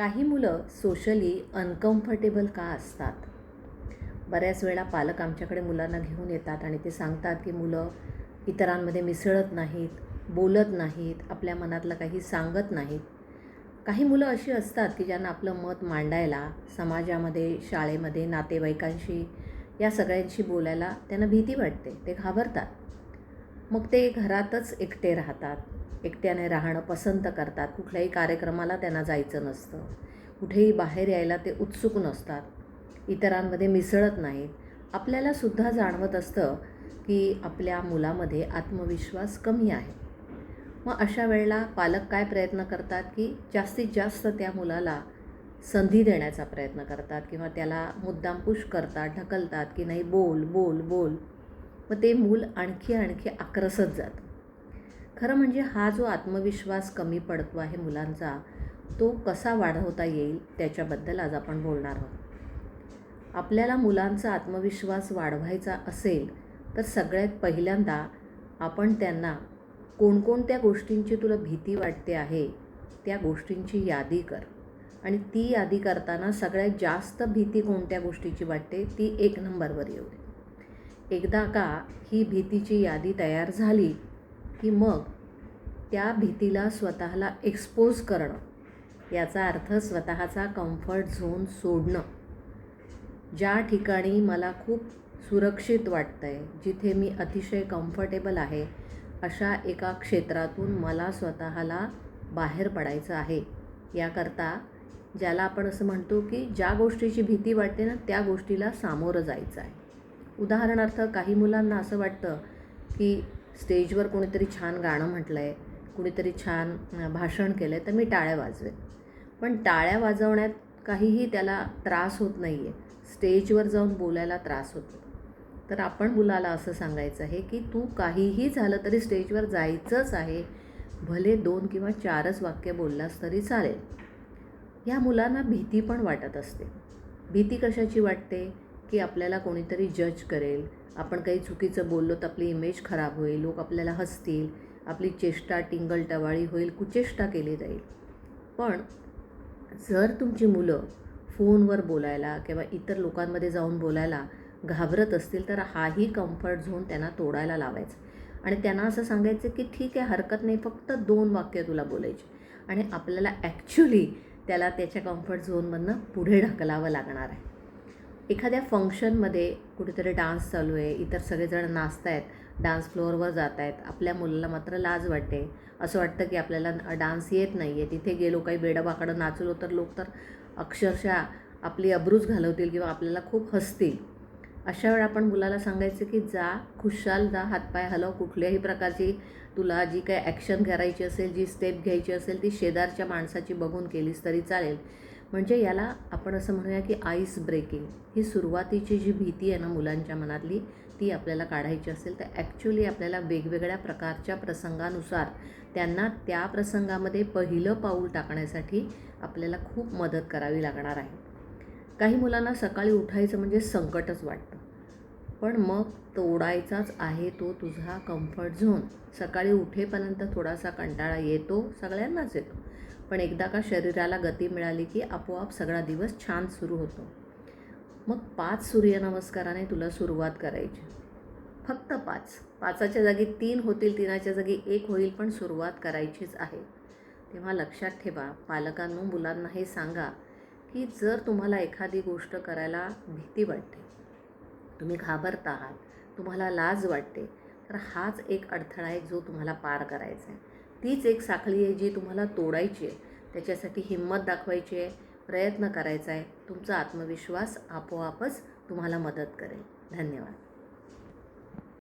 काही मुलं socially uncomfortable का असतात? बऱ्याच वेळा पालक आमच्याकडे मुलांना घेऊन येतात आणि ते सांगतात की मुलं इतरांमध्ये मिसळत नाहीत बोलत नाहीत आपल्या मनातलं काही सांगत नाहीत. काही मुलं अशी असतात की ज्यांना आपलं मत मांडायला समाजामध्ये शाळेमध्ये नातेवाईकांशी या सगळ्यांशी बोलायला त्यांना भीती वाटते ते घाबरतात. मग ते घरातच एकटे राहतात. एकट्याने राहणं पसंत करतात. कुठल्याही कार्यक्रमाला त्यांना जायचं नसतं. कुठेही बाहेर यायला ते उत्सुक नसतात. इतरांमध्ये मिसळत नाहीत. आपल्याला सुद्धा जाणवत असतं की आपल्या मुलामध्ये आत्मविश्वास कमी आहे. मग अशा वेळेला पालक काय प्रयत्न करतात की जास्तीत जास्त त्या मुलाला संधी देण्याचा प्रयत्न करतात किंवा त्याला मुद्दाम पुश करतात ढकलतात की नाही बोल बोल बोल. मग ते मूल आणखी आणखी आक्रसत जातं. खरं म्हणजे हा जो आत्मविश्वास कमी पडतो आहे मुलांचा तो कसा वाढवता येईल त्याच्याबद्दल आज आपण बोलणार आहोत. आपल्याला मुलांचा आत्मविश्वास वाढवायचा असेल तर सगळ्यात पहिल्यांदा आपण त्यांना कोणकोणत्या गोष्टींची तुला भीती वाटते आहे त्या गोष्टींची यादी कर. आणि ती यादी करताना सगळ्यात जास्त भीती कोणत्या गोष्टीची वाटते ती एक नंबरवर येऊ दे. एकदा का ही भीतीची यादी तयार झाली की मग त्या भीतीला स्वतःला एक्सपोज करणं. याचा अर्थ स्वतःचा कम्फर्ट झोन सोडणं. ज्या ठिकाणी मला खूप सुरक्षित वाटतं आहे जिथे मी अतिशय कम्फर्टेबल आहे अशा एका क्षेत्रातून मला स्वतःला बाहेर पडायचं आहे. याकरता ज्याला आपण असं म्हणतो की ज्या गोष्टीची भीती वाटते ना त्या गोष्टीला सामोरं जायचं आहे. उदाहरणार्थ काही मुलांना असं वाटतं की स्टेजवर कोणीतरी छान गाणं म्हटलं आहे कुणीतरी छान भाषण केलं आहे तर मी टाळ्या वाजवेन. पण टाळ्या वाजवण्यात काहीही त्याला त्रास होत नाही आहे स्टेजवर जाऊन बोलायला त्रास होतो. तर आपण मुलाला असं सांगायचं आहे की तू काहीही झालं तरी स्टेजवर जायचंच आहे. भले दोन किंवा चारच वाक्य बोललास तरी चालेल. ह्या मुलांना भीती पण वाटत असते. भीती कशाची वाटते? की आपल्याला कोणीतरी जज करेल. आपण काही चुकीचं बोललो तर आपली इमेज खराब होईल लोक आपल्याला हसतील. आपली चेष्टा टिंगल टवाळी होईल कुचेष्टा केली जाईल. पण जर तुमची मुलं फोनवर बोलायला किंवा इतर लोकांमध्ये जाऊन बोलायला घाबरत असतील तर हाही कम्फर्ट झोन त्यांना तोडायला लावायचं. आणि त्यांना असं सांगायचं की ठीक आहे हरकत नाही फक्त दोन वाक्य तुला बोलायची. आणि आपल्याला ॲक्च्युली त्याला त्याच्या कम्फर्ट झोनमधनं पुढे ढकलावं लागणार आहे. एखाद्या फंक्शनमध्ये कुठेतरी डान्स चालू आहे इतर सगळेजण नाचत आहेत डान्स फ्लोअरवर जात आहेत आपल्या मुलाला मात्र लाज वाटते. असं वाटतं की आपल्याला डान्स येत नाही आहे तिथे गेलो काही बेडाबाकडं नाचलो तर लोक तर अक्षरशः आपली अब्रूज घालवतील किंवा आपल्याला खूप हसतील. अशा वेळा आपण मुलाला सांगायचं की जा खुशाल जा हातपाय हलव कुठल्याही प्रकारची तुला जी काही ॲक्शन करायची असेल जी स्टेप घ्यायची असेल ती शेजारच्या माणसाची बघून केलीस तरी चालेल. म्हणजे याला आपण असं म्हणूया की आईस ब्रेकिंग ही सुरुवातीची जी भीती आहे ना मुलांच्या मनातली ती आपल्याला काढायची असेल तर ॲक्च्युली आपल्याला वेगवेगळ्या प्रकारच्या प्रसंगानुसार त्यांना त्या प्रसंगामध्ये पहिलं पाऊल टाकण्यासाठी आपल्याला खूप मदत करावी लागणार आहे. काही मुलांना सकाळी उठायचं म्हणजे संकटच वाटतं. पण मग तोडायचाच आहे तो तुझा कम्फर्ट झोन सकाळी उठेपर्यंत थोडासा कंटाळा येतो सगळ्यांनाच येतो. पण एकदा का शरीराला गती मिळाली की आपोआप सगळा दिवस छान सुरू होतो. मग पाच सूर्यनमस्काराने तुला सुरुवात करायची. फक्त पाच. पाचाच्या जागी तीन होतील तीनाच्या जागी एक होईल पण सुरुवात करायचीच आहे. तेव्हा लक्षात ठेवा पालकांनो मुलांना हे सांगा की जर तुम्हाला एखादी गोष्ट करायला भीती वाटते तुम्ही घाबरता आहात तुम्हाला लाज वाटते तर हाच एक अडथळा आहे जो तुम्हाला पार करायचा आहे. तीच एक साखळी आहे जी तुम्हाला तोडायची आहे. त्याच्यासाठी हिंमत दाखवायची आहे. प्रयत्न करायचा आहे. तुमचा आत्मविश्वास आपोआपच तुम्हाला मदत करेल. धन्यवाद.